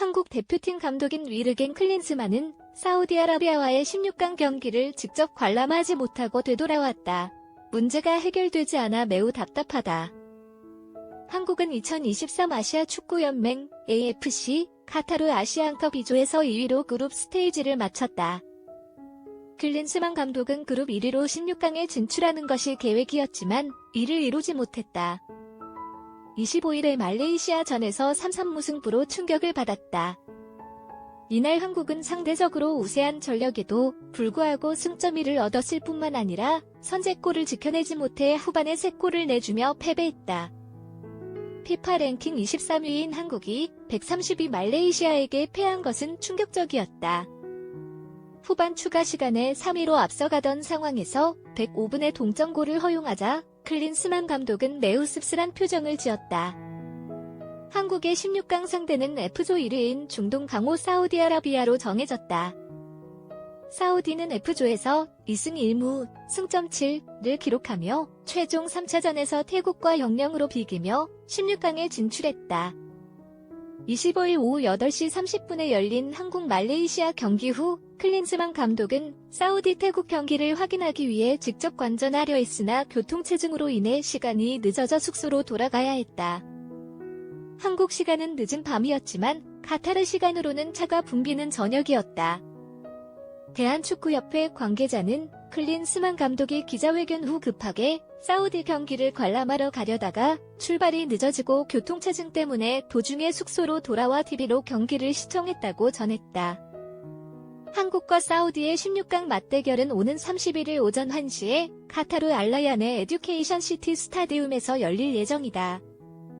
한국 대표팀 감독인 위르겐 클린스만은 사우디아라비아와의 16강 경기를 직접 관람하지 못하고 되돌아왔다. 문제가 해결되지 않아 매우 답답하다. 한국은 2023 아시아 축구연맹 AFC 카타르 아시안컵 2조에서 2위로 그룹 스테이지를 마쳤다. 클린스만 감독은 그룹 1위로 16강에 진출하는 것이 계획이었지만 이를 이루지 못했다. 25일의 말레이시아전에서 3-3무승부로 충격을 받았다. 이날 한국은 상대적으로 우세한 전력에도 불구하고 승점 1을 얻었을 뿐만 아니라 선제골을 지켜내지 못해 후반에 3골을 내주며 패배했다. 피파 랭킹 23위인 한국이 132 말레이시아에게 패한 것은 충격적이었다. 후반 추가 시간에 3위로 앞서가던 상황에서 105분의 동점골을 허용하자 클린스만 감독은 매우 씁쓸한 표정을 지었다. 한국의 16강 상대는 F조 1위인 중동 강호 사우디아라비아로 정해졌다. 사우디는 F조에서 2승 1무, 승점 7를 기록하며 최종 3차전에서 태국과 0-0으로 비기며 16강에 진출했다. 25일 오후 8시 30분에 열린 한국 말레이시아 경기 후 클린스만 감독은 사우디 태국 경기를 확인하기 위해 직접 관전하려 했으나 교통체증으로 인해 시간이 늦어져 숙소로 돌아가야 했다. 한국 시간은 늦은 밤이었지만 카타르 시간으로는 차가 붐비는 저녁이었다. 대한축구협회 관계자는 클린스만 감독이 기자회견 후 급하게 사우디 경기를 관람하러 가려다가 출발이 늦어지고 교통체증 때문에 도중에 숙소로 돌아와 TV로 경기를 시청했다고 전했다. 한국과 사우디의 16강 맞대결은 오는 31일 오전 1시에 카타르 알라얀의 에듀케이션 시티 스타디움에서 열릴 예정이다.